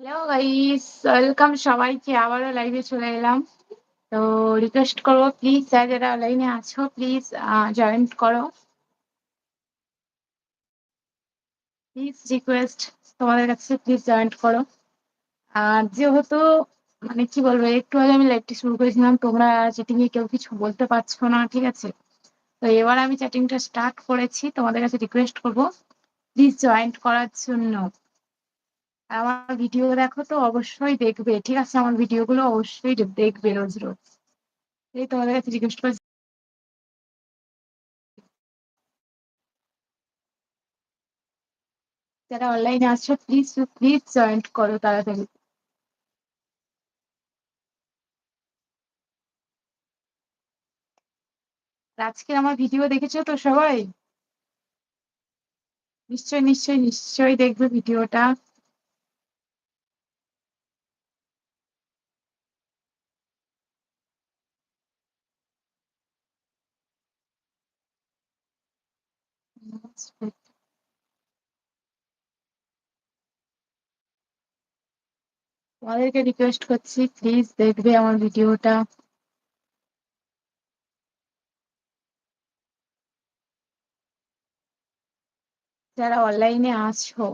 Hello guys welcome সবাইকে। আবারও লাইভে চলে এলাম। তো রিকোয়েস্ট করব প্লিজ যারা যারা লাইনে আছো প্লিজ জয়েন করো। প্লিজ রিকোয়েস্ট তোমাদের কাছে প্লিজ জয়েন করো। আর যেহেতু মানে কি বলব, একটু আগে আমি লাইভটি শুরু করেছিলাম, তোমরা চ্যাটিং এ কেউ কিছু বলতে পারছ না, ঠিক আছে? তো এবার আমি চ্যাটিংটা স্টার্ট করেছি। তোমাদের কাছে রিকোয়েস্ট করব প্লিজ জয়েন করার জন্য। আমার ভিডিও দেখো তো, অবশ্যই দেখবে, ঠিক আছে? আমার ভিডিও গুলো অবশ্যই দেখবে রোজ রোজ। এই তোমাদের কাছে রিকোয়েস্ট করছি। যারা অনলাইনে আছো প্লিজ প্লিজ জয়েন করো তাড়াতাড়ি। আজকে আমার ভিডিও দেখেছ তো সবাই? নিশ্চয়ই নিশ্চয়ই নিশ্চয়ই দেখবে ভিডিওটা তোমাদেরকে রিকোয়েস্ট করছি প্লিজ দেখবে আমার ভিডিওটা যারা অনলাইনে আছো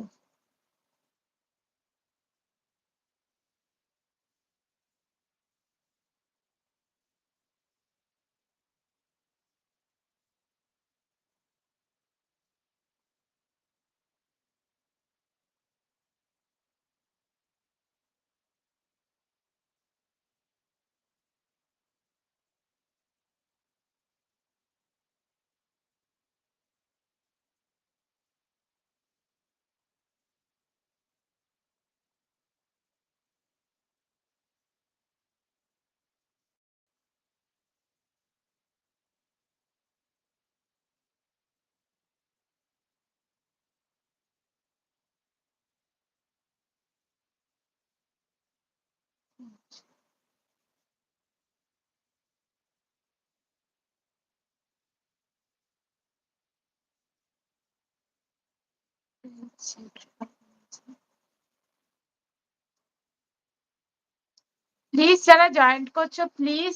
প্লিজ যারা জয়েন্ট করছ প্লিজ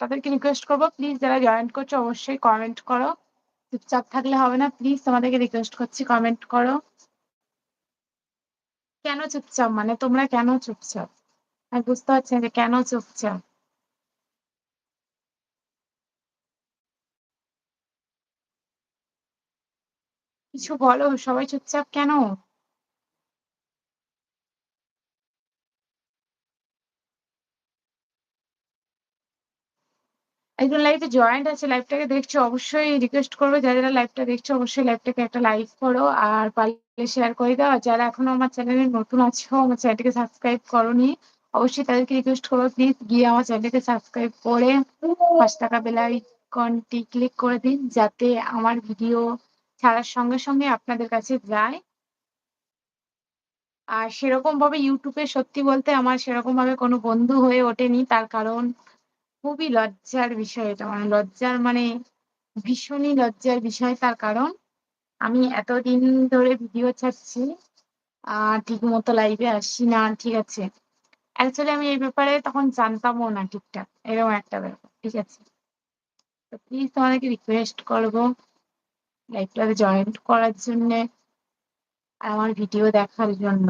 তাদেরকে রিকোয়েস্ট করব। প্লিজ যারা জয়েন্ট করছ, অবশ্যই কমেন্ট করো। চুপচাপ থাকলে হবে না। প্লিজ তোমাদেরকে রিকোয়েস্ট করছি কমেন্ট করো। কেন চুপচাপ? মানে তোমরা কেন চুপচাপ? আমি বুঝতে পারছি যে কেন চুপচাপ। কিছু বলো, সবাই চুপচাপ কেন? একজন লাইভে জয়েন্ট আছে লাইভটাকে দেখছ, অবশ্যই রিকোয়েস্ট করবে। যারা যারা লাইভটা দেখছ, অবশ্যই লাইভটাকে একটা লাইক করো আর পারলে শেয়ার করে দাও। যারা এখনও আমার চ্যানেলে নতুন আছো, আমার চ্যানেলটিকে সাবস্ক্রাইব করোনি অবশ্যই তাদেরকে রিকোয়েস্ট করব প্লিজ গিয়ে আমার চ্যানেলকে সাবস্ক্রাইব করে পাঁচ টাকা বেলা আইকনটি ক্লিক করে দিন, যাতে আমার ভিডিও ছাড়ার সঙ্গে সঙ্গে আপনাদের কাছে যায়। আর সেরকম ভাবে ইউটিউবে সত্যি বলতে আমার সেরকম ভাবে কোনো বন্ধু হয়ে ওঠেনি, তার কারণ খুবই লজ্জার বিষয় এটা মানে লজ্জার মানে ভীষণই লজ্জার বিষয়, তার কারণ আমি এতদিন ধরে ভিডিও ছাড়ছি আহ ঠিক মতো লাইভে আসছি না, ঠিক আছে। অ্যাকচুয়ালি আমি এই ব্যাপারে তখন জানতামও না ঠিকঠাক। এরকম একটা ব্যাপার, ঠিক আছে? তো প্লিজ তোমাদেরকে রিকোয়েস্ট করব লাইভটাতে জয়েন করার জন্যে আর আমার ভিডিও দেখার জন্য।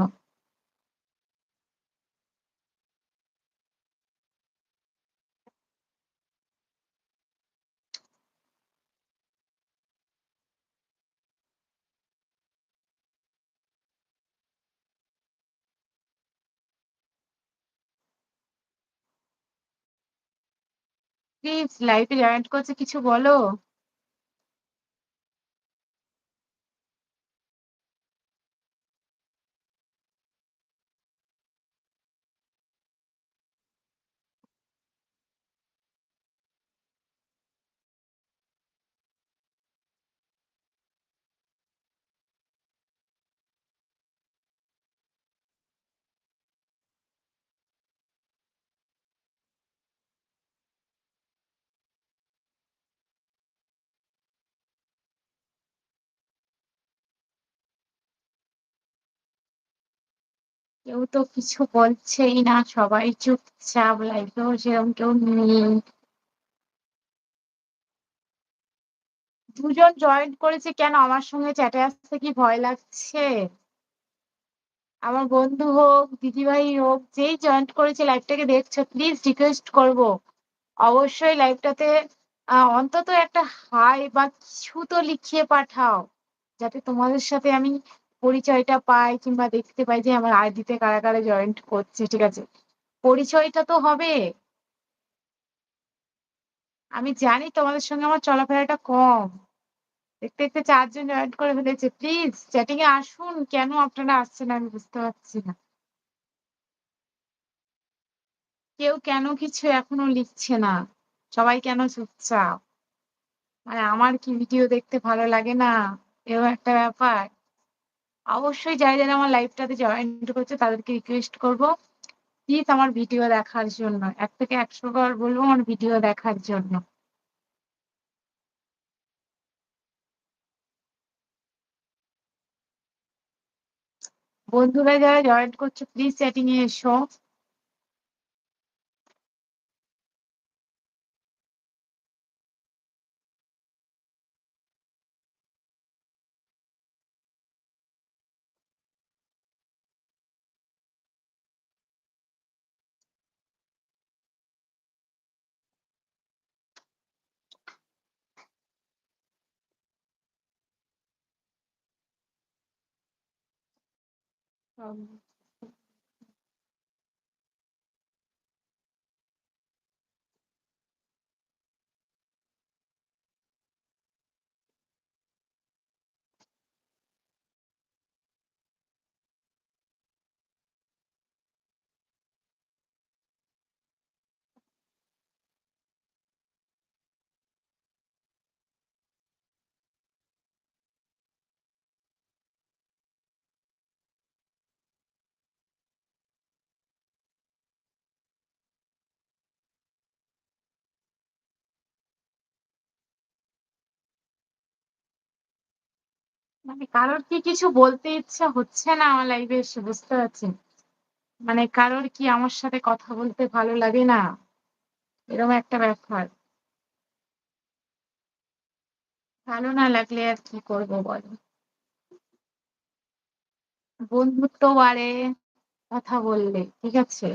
প্লিজ লাইভে জয়েন করছে কিছু বলো? কেউ তো কিছু বলছেই না, সবাই চুপচাপ লাইফেও সেরকম কেউ নেই। দুজন জয়েন করেছে কেন? আমার সঙ্গে চ্যাটে আসতে কি ভয় লাগছে? আমার বন্ধু হোক, দিদিভাই হোক, যেই জয়েন করেছে লাইভটাকে দেখছ প্লিজ রিকোয়েস্ট করব। অবশ্যই লাইভটাতে অন্তত একটা হাই বা কিছু তো লিখিয়ে পাঠাও, যাতে তোমাদের সাথে আমি পরিচয়টা পাই কিংবা দেখতে পাই যে আমার আইডিতে কারা কারা জয়েন্ট করছে, ঠিক আছে? পরিচয়টা তো হবে। আমি জানি তোমাদের সঙ্গে আমার চলাফেরাটা কম। দেখতে দেখতে চারজন জয়েন্ট করে ফেলেছে। প্লিজ চ্যাটিং এ আসুন। কেন আপনারা আসছেন আমি বুঝতে পারছি না। কেউ কেন কিছু এখনও লিখছে না। সবাই কেন চুপচাপ? মানে আমার কি ভিডিও দেখতে ভালো লাগে না? এও একটা ব্যাপার। অবশ্যই যাই যারা আমার লাইভটাতে জয়েন্ট করছে তাদেরকে রিকোয়েস্ট করব। প্লিজ আমার ভিডিও দেখার জন্য। এক থেকে একশো বার বলব আমার ভিডিও দেখার জন্য। বন্ধুরা, যারা জয়েন্ট করছ প্লিজ চ্যাটিং এ এসো। 嗯。মানে কারোর কি কিছু বলতে ইচ্ছা হচ্ছে না আমার লাইভে এসে বুঝতে পারছি মানে কারোর কি আমার সাথে কথা বলতে ভালো লাগে না? এরকম একটা ব্যাপার। ভালো না লাগলে আর কি করব বলো? বন্ধুত্ব বাড়ে, কথা বললে, ঠিক আছে?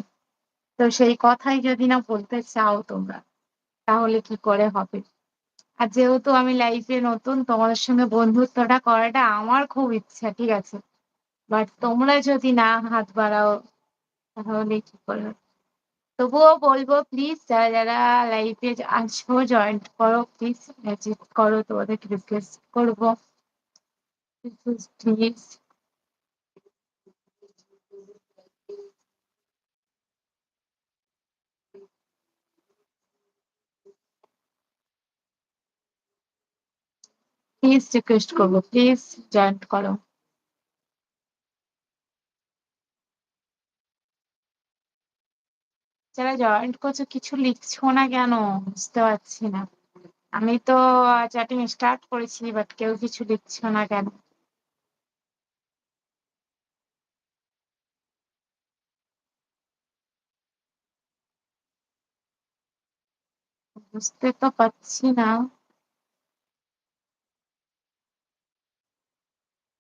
তো সেই কথাই যদি না বলতে চাও তোমরা, তাহলে কি করে হবে? আর যেহেতু আমি লাইফে নতুন, তোমাদের সঙ্গে বন্ধুত্বটা করাটা আমার খুব ইচ্ছা, ঠিক আছে? বাট তোমরা যদি না হাত বাড়াও, তাহলে কি করো তবুও বলব প্লিজ যারা যারা লাইফে আসব জয়েন্ট করো প্লিজ মেসেজ করো, তোমাদেরকে রিকোয়েস্ট করব। প্লিজ প্লিজ রিকোয়েস্ট করব প্লিজ জয়েন্ট করো। যারা জয়েন্ট করছ, কিছু লিখছো না কেন? বুঝতে পারছি না। আমি তো চ্যাটিং স্টার্ট করেছি বাট কেউ কিছু লিখছো না কেন? বুঝতে তো পারছি না।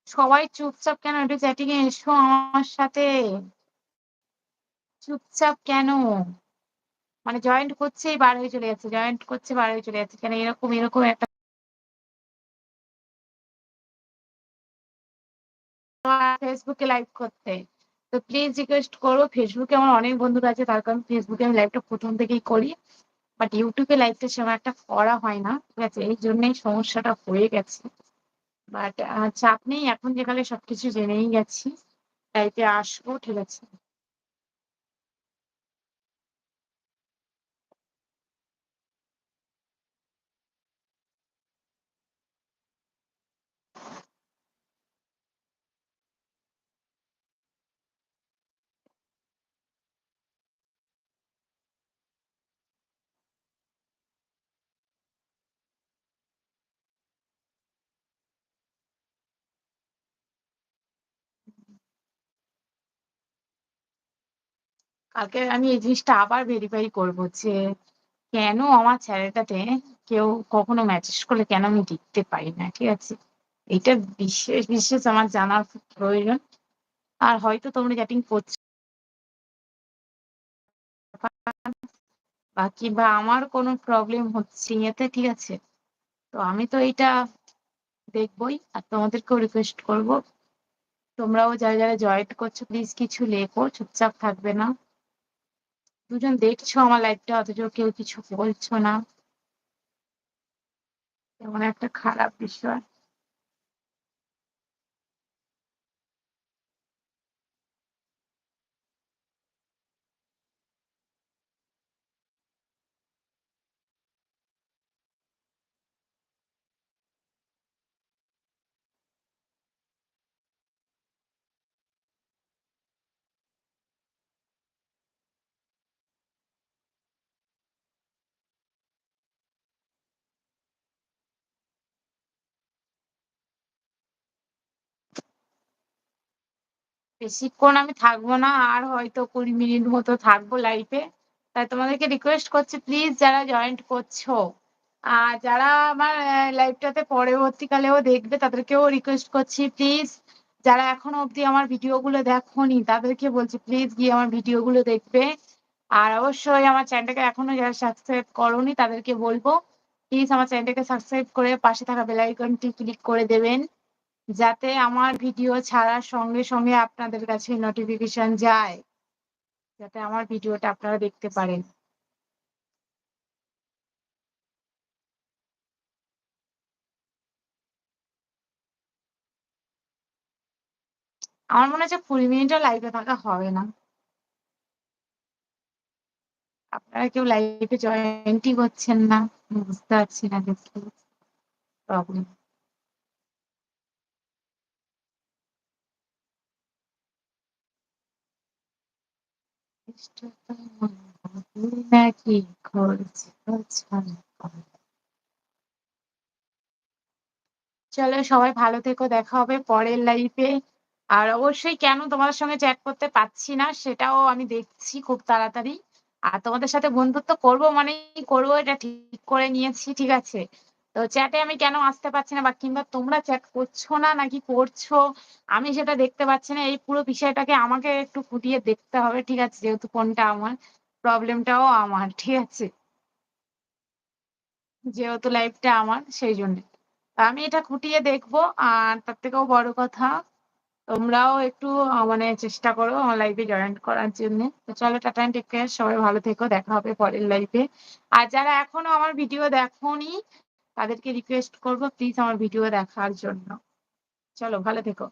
সবাই চুপচাপ কেন? একটু চ্যাটিং এসো আমার সাথে। চুপচাপ কেন? মানে জয়েন্ট করছেই বার হয়ে চলে যাচ্ছে জয়েন্ট করছে বার হয়ে চলে যাচ্ছে। কেন এরকম এরকম একটা ফেসবুকে লাইভ করতে। তো প্লিজ রিকোয়েস্ট করো ফেসবুকে আমার অনেক বন্ধুরা আছে, তার কারণ ফেসবুকে আমি লাইভটা প্রথম থেকেই করি। বাট ইউটিউবে লাইভটা সেরকম একটা করা হয় না। ঠিক আছে? এই জন্যই সমস্যাটা হয়ে গেছে। বাট চাপ নেই এখন যেখানে সবকিছু জেনেই গেছি তাইতে আসব ঠিক আছে? কালকে আমি এই জিনিসটা আবার ভেরিফাই করব যে কেন আমার চ্যানেলটাতে কেউ কখনো মেসেজ করলে কেন আমি দেখতে পাই না, ঠিক আছে? এটা বিশেষ বিশেষ আমার জানার প্রয়োজন। আর হয়তো তোমরা চ্যাটিং করছ বাকি বা আমার কোনো প্রবলেম হচ্ছে ইয়েতে, ঠিক আছে? তো আমি তো এটা দেখবই আর তোমাদেরকেও রিকোয়েস্ট করব। তোমরাও যারা যারা জয়েন করছ প্লিজ কিছু লেখো, চুপচাপ থাকবে না। দুজন দেখছ আমার লাইফটা অথচ কেউ কিছু বলছো না। এমন একটা খারাপ বিষয়। বেশিক্ষণ আমি থাকব না, আর হয়তো কুড়ি মিনিট মতো থাকব লাইফে তাই তোমাদেরকে রিকোয়েস্ট করছি প্লিজ যারা জয়েন্ট করছ, আর যারা আমার লাইভটাতে পরবর্তীকালেও দেখবে, তাদেরকেও রিকোয়েস্ট করছি প্লিজ যারা এখনও অবধি আমার ভিডিওগুলো দেখোনি, তাদেরকে বলছি প্লিজ গিয়ে আমার ভিডিওগুলো দেখবে। আর অবশ্যই আমার চ্যানেলটাকে এখনও যারা সাবস্ক্রাইব করোনি, তাদেরকে বলব প্লিজ আমার চ্যানেলটাকে সাবস্ক্রাইব করে পাশে থাকা বেল আইকনটি ক্লিক করে দেবেন। যাতে আমার ভিডিও ছাড়ার সঙ্গে সঙ্গে আপনাদের কাছে নোটিফিকেশন যায়। যাতে আমার ভিডিওটা আপনারা দেখতে পারেন। আমার মনে হচ্ছে কুড়ি মিনিটও লাইভে থাকা হবে না। আপনারা কেউ লাইভে জয়েন্টই করছেন না। বুঝতে পারছি না দেখি প্রবলেম নাকি চলো সবাই ভালো থেকো, দেখা হবে পরের লাইফে আর অবশ্যই কেন তোমাদের সঙ্গে চ্যাট করতে পারছি না, সেটাও আমি দেখছি খুব তাড়াতাড়ি। আর তোমাদের সাথে বন্ধুত্ব করব মানেই করব, এটা ঠিক করে নিয়েছি, ঠিক আছে? তো চ্যাটে আমি কেন আসতে পারছি না? বা কিংবা তোমরা চ্যাট করছ না নাকি করছ? আমি সেটা দেখতে পাচ্ছি না। এই পুরো বিষয়টাকে আমাকে একটু ফুটিয়ে দেখতে হবে, ঠিক আছে? যেহেতু ফোনটা আমার প্রবলেমটাও আমার, ঠিক আছে? যেহেতু লাইফটা আমার, সেই জন্য। আমি এটা খুঁটিয়ে দেখব, আর তার থেকেও বড় কথা, তোমরাও একটু মানে চেষ্টা করো আমার লাইফে জয়েন করার জন্য। তো চলো, টাটা টেক কেয়ার সবাই ভালো থেকো, দেখা হবে পরের লাইফে আর যারা এখনও আমার ভিডিও দেখোনি তাদেরকে রিকোয়েস্ট করব প্লিজ আমার ভিডিও দেখার জন্য। চলো ভালো থেকো।